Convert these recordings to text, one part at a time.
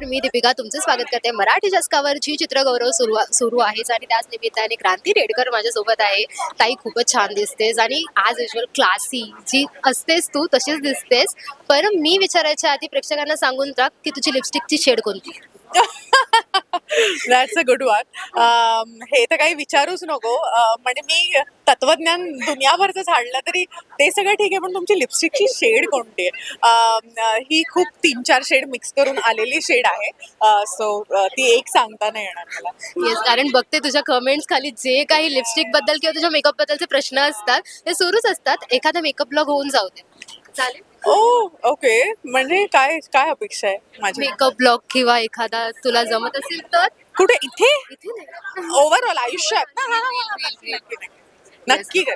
नमस्कार मी दीपिका तुमचं स्वागत करते. मराठी जसकावरची चित्रगौरव सुरू सुरू आहेच आणि त्याच निमित्ताने क्रांती रेडकर माझ्यासोबत आहे. ताई खूपच छान दिसतेस आणि आज युजल क्लासी जी असतेस तू तशीच दिसतेस. पण मी विचारायच्या आधी प्रेक्षकांना सांगून टाक की तुझी लिपस्टिकची शेड कोणती? दॅट्स अ गुड वन हे तर काही विचारूच नको. Uh, म्हणजे मी तत्वज्ञान दुनियाभरचं झाडलं तरी ते सगळं ठीक आहे पण तुमची लिपस्टिकची शेड कोणती आहे? Um, uh, ही खूप तीन चार शेड मिक्स करून आलेली शेड आहे. Uh, सो ती एक सांगता नाही येणार मला. येस कारण बघते तुझ्या कमेंट्स खाली जे काही लिपस्टिकबद्दल किंवा तुझ्या मेकअप बद्दलचे प्रश्न असतात ते सुरूच असतात. एखादा मेकअप ब्लॉग होऊन जाऊ दे. चालेल? ओ ओके म्हणजे काय काय अपेक्षा आहे माझी मेकअप ब्लॉग किंवा एखादा तुला जमत असेल तर? कुठे? इथे? इथे नाही. ओव्हरऑल आयुष्यात. नक्की कर.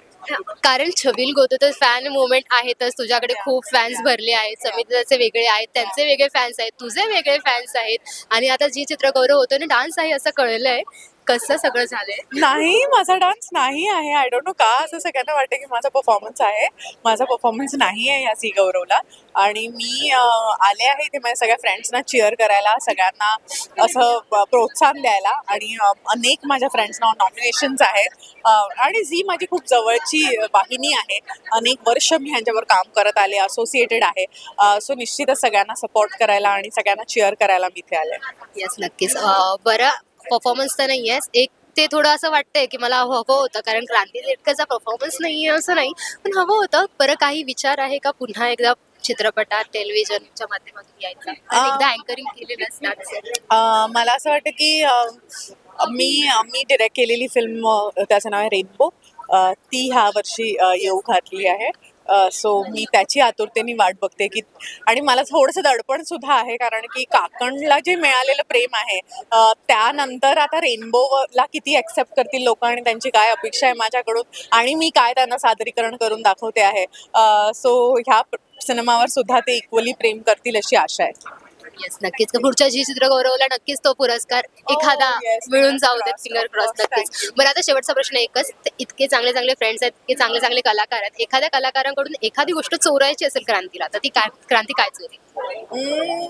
कारण छबिल गोतोतर फॅन मुवमेंट आहेतच तुझ्याकडे खूप फॅन्स भरले आहेत. समिताचे वेगळे आहेत त्यांचे वेगळे फॅन्स आहेत तुझे वेगळे फॅन्स आहेत. आणि आता जी चित्रगौरव होतो ना डान्स आहे असं कळलंय. कसं सगळं झालंय? नाही माझा डान्स नाही आहे. आय डोंट नो का असं सगळ्यांना वाटतं की माझा परफॉर्मन्स आहे. माझा परफॉर्मन्स नाही आहे या सी गौरवला. आणि मी अं, आले आहे इथे माझ्या सगळ्या फ्रेंड्सना चिअर करायला सगळ्यांना असं प- प्रोत्साहन द्यायला. आणि अं, अनेक माझ्या फ्रेंड्सना नॉमिनेशन्स आहेत. अं, आणि झी माझी खूप जवळची वाहिनी आहे. अनेक वर्ष मी ह्यांच्यावर काम करत आले असोसिएटेड आहे. सो निश्चितच सगळ्यांना सपोर्ट करायला आणि सगळ्यांना चिअर करायला मी इथे आले. येस नक्कीच. अं, बरं परफॉर्मन्स तर नाही आहेस एक ते थोडं असं वाटतंय की मला हवं होतं कारण क्रांती लेटकरचा परफॉर्मन्स नाही आहे असं नाही. पण हवं होतं. बरं काही विचार आहे का पुन्हा एकदा चित्रपटात टेलिव्हिजनच्या माध्यमातून यायचा? एकदा अँकरिंग केलेलं असतात अं, मला असं वाटतं की मी मी डिरेक्ट केलेली फिल्म त्याचं नाव आहे रेनबो ती ह्या वर्षी येऊ घातली आहे. सो मी त्याची आतुरतेने वाट बघते की आणि मला थोडंसं दडपण सुद्धा आहे कारण की काकणला जे मिळालेलं प्रेम आहे त्यानंतर आता रेनबोला किती ॲक्सेप्ट करतील लोक आणि त्यांची काय अपेक्षा आहे माझ्याकडून आणि मी काय त्यांना सादरीकरण करून दाखवते आहे. सो ह्या सिनेमावर सुद्धा ते इक्वली प्रेम करतील अशी आशा आहे. येस नक्कीच पुढच्या जी चित्रगौरवला नक्कीच तो पुरस्कार एखादा Oh, yes. मिळून जाऊ देत फिंगर क्रॉस. नक्कीच. बरं आता शेवटचा प्रश्न एकच इतके चांगले चांगले फ्रेंड्स आहेत इतके चांगले चांगले कलाकार आहेत एखाद्या कलाकारांकडून एखादी गोष्ट चोरायची असेल क्रांतीला तर ती काय क्रांती काय चोरी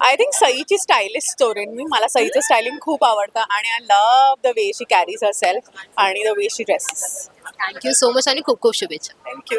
आय थिंक सईची स्टायलिश चोरेन मी मला सईचं स्टायलिंग खूप आवडतं आणि I love the way she carries her self आणि the way she dresses thank you so much आणि खूप खूप शुभेच्छा थँक्यू